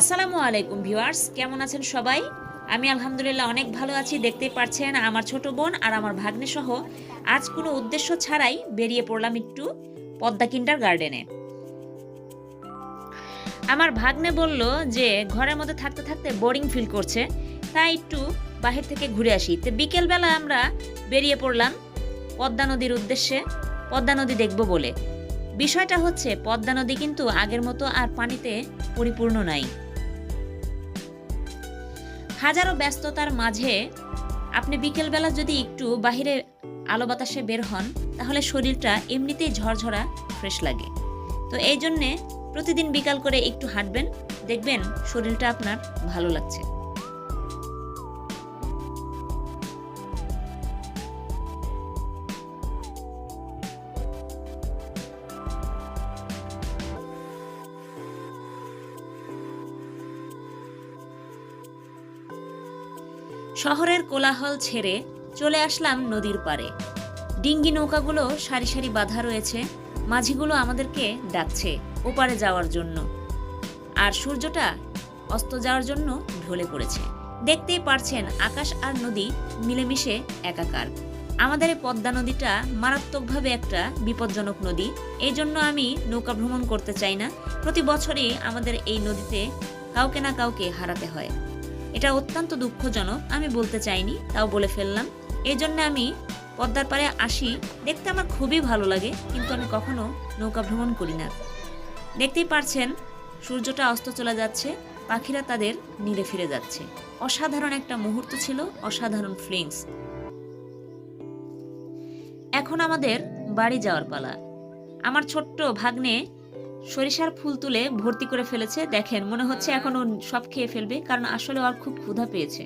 আসসালামু আলাইকুম ভিউয়ার্স, কেমন আছেন সবাই? আমি আলহামদুলিল্লাহ অনেক ভালো আছি। দেখতে পাচ্ছেন আমার ছোট বোন আর আমার ভাগ্নে সহ আজ কোনো উদ্দেশ্য ছাড়াই বেরিয়ে পড়লাম একটু পদ্মা কিন্ডার গার্ডেনে। আমার ভাগ্নে বলল যে ঘরের মধ্যে থাকতে থাকতে বোরিং ফিল করছে, তাই একটু বাহির থেকে ঘুরে আসি। তো বিকেলবেলা আমরা বেরিয়ে পড়লাম পদ্মা নদীর উদ্দেশ্যে, পদ্মা নদী দেখব বলে। বিষয়টা হচ্ছে, পদ্মা নদী কিন্তু আগের মতো আর পানিতে পরিপূর্ণ নাই। হাজারো ব্যস্ততার মাঝে আপনি বিকেলবেলা যদি একটু বাহিরে আলো বাতাসে বের হন, তাহলে শরীরটা এমনিতেই ঝরঝরা, ফ্রেশ লাগে। তো এই জন্যে প্রতিদিন বিকাল করে একটু হাঁটবেন, দেখবেন শরীরটা আপনার ভালো লাগছে। শহরের কোলাহল ছেড়ে চলে আসলাম নদীর পারে ডিঙ্গি নৌকাগুলো সারি সারি বাধা রয়েছে, মাঝিগুলো আমাদেরকে ডাকছে ওপারে যাওয়ার জন্য। আর সূর্যটা অস্ত যাওয়ার জন্য ঢলে পড়েছে। দেখতেই পারছেন আকাশ আর নদী মিলেমিশে একাকার। আমাদের এই পদ্মা নদীটা মারাত্মকভাবে একটা বিপজ্জনক নদী। এই জন্য আমি নৌকা ভ্রমণ করতে চাই না। প্রতি বছরই আমাদের এই নদীতে কাউকে না কাউকে হারাতে হয়। এটা অত্যন্ত দুঃখজনক, আমি বলতে চাইনি, তাও বলে ফেললাম। এই জন্য আমি পদ্মার পাড়ে আসি, দেখতে আমার খুবই ভালো লাগে, কিন্তু আমি কখনো নৌকা ভ্রমণ করি না। দেখতেই পারছেন, সূর্যটা অস্ত চলে যাচ্ছে, পাখিরা তাদের নীড়ে ফিরে যাচ্ছে। অসাধারণ একটা মুহূর্ত ছিল, অসাধারণ ফিলিংস। এখন আমাদের বাড়ি যাওয়ার পালা। আমার ছোট্ট ভাগ্নে সরিষার ফুল তুলে ভর্তি করে ফেলেছে। দেখেন, মনে হচ্ছে এখন ও সব খেয়ে ফেলবে, কারণ আসলে ওর খুব ক্ষুধা পেয়েছে।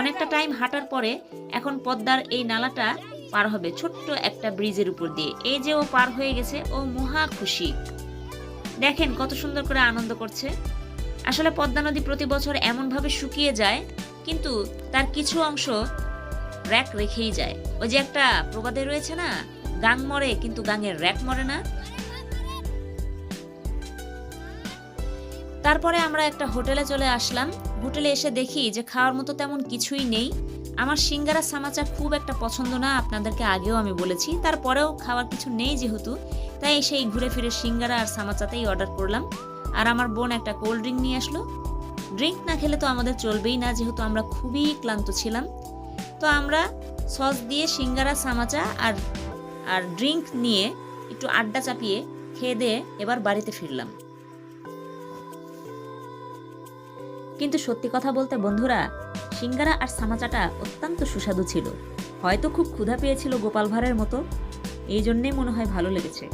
অনেকটা টাইম হাঁটার পরে এখন পদ্মার এই নালাটা পার হবে ছোট্ট একটা ব্রিজের উপর দিয়ে। এই যে ও পার হয়ে গেছে, ও মহা খুশি। দেখেন, কত সুন্দর করে আনন্দ করছে। আসলে পদ্মা নদী প্রতি বছর এমনভাবে শুকিয়ে যায়, কিন্তু তার কিছু অংশ র্যাক রেখেই যায়। ওই যে একটা প্রবাদে রয়েছে না, গাং মরে, কিন্তু গাঙের র্যাক মরে না। তারপরে আমরা একটা হোটেলে চলে আসলাম। হোটেলে এসে দেখি যে খাওয়ার মতো তেমন কিছুই নেই। আমার সিঙ্গারা সামাচা খুব একটা পছন্দ না, আপনাদেরকে আগেও আমি বলেছি। তারপরেও খাওয়ার কিছু নেই যেহেতু, তাই সেই ঘুরে ফিরে সিঙ্গারা আর সামাচাতেই অর্ডার করলাম। আর আমার বোন একটা কোল্ড ড্রিঙ্ক নিয়ে আসলো। ড্রিঙ্ক না খেলে তো আমাদের চলবেই না, যেহেতু আমরা খুবই ক্লান্ত ছিলাম। তো আমরা সস দিয়ে সিঙ্গারা, সামাচা আর আর ড্রিঙ্ক নিয়ে একটু আড্ডা চাপিয়ে খেয়ে দিয়ে এবার বাড়িতে ফিরলাম। কিন্তু সত্যি কথা বলতে বন্ধুরা, সিঙ্গারা আর সামাচাটা অত্যন্ত সুস্বাদু ছিল। হয়তো খুব ক্ষুধা পেয়েছিল গোপাল ভাঁড়ের মতো। এই জন্যেই মনে হয় ভালো লেগেছে।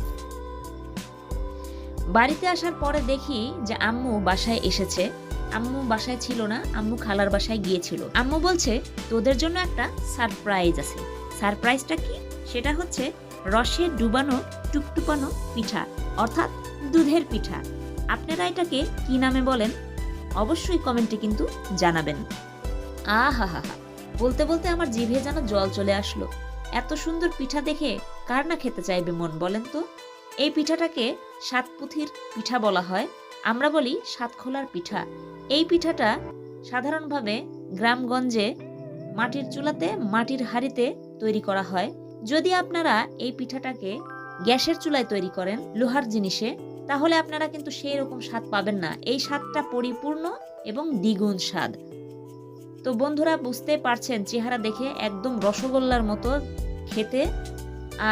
বাড়িতে আসার পরে দেখি যে আম্মু বাসায় এসেছে। আম্মু বাসায় ছিল না, আম্মু খালার বাসায় গিয়েছিল। আম্মু বলছে, তোদের জন্য একটা সারপ্রাইজ আছে। সারপ্রাইজটা কি? সেটা হচ্ছে রসে ডুবানো টুকটুকানো পিঠা, অর্থাৎ দুধের পিঠা। আপনারা এটাকে কি নামে বলেন? অবশ্যই কমেন্টে কিন্তু জানাবেন। আহা বলতে বলতে আমার জিভে যেন জল চলে আসলো। এত সুন্দর পিঠা দেখে কার না খেতে চাইবে মন বলেন তো? এই পিঠাটাকে সাতপুথির পিঠা বলা হয়। আমরা বলি সাতখোলার পিঠা। এই পিঠাটা সাধারণভাবে গ্রামগঞ্জে মাটির চুলাতে, মাটির হাঁড়িতে তৈরি করা হয়। যদি আপনারা এই পিঠাটাকে গ্যাসের চুলায় তৈরি করেন, লোহার জিনিসে তাহলে আপনারা কিন্তু সেই রকম স্বাদ পাবেন না। এই স্বাদটা পরিপূর্ণ এবং দ্বিগুণ স্বাদ। তো বন্ধুরা, বুঝতে পারছেন, চেহারা দেখে একদম রসগোল্লার মতো খেতে।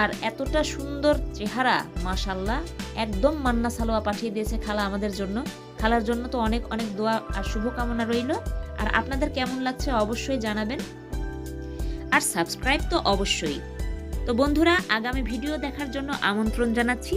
আর এতটা সুন্দর চেহারা মাশাল্লাহ একদম মান্না সালোয়া পাঠিয়ে দিয়েছে খালা আমাদের জন্য। খালার জন্য তো অনেক অনেক দোয়া আর শুভকামনা রইল। আর আপনাদের কেমন লাগছে অবশ্যই জানাবেন। আর সাবস্ক্রাইব তো অবশ্যই। তো বন্ধুরা, আগামী ভিডিও দেখার জন্য আমন্ত্রণ জানাচ্ছি।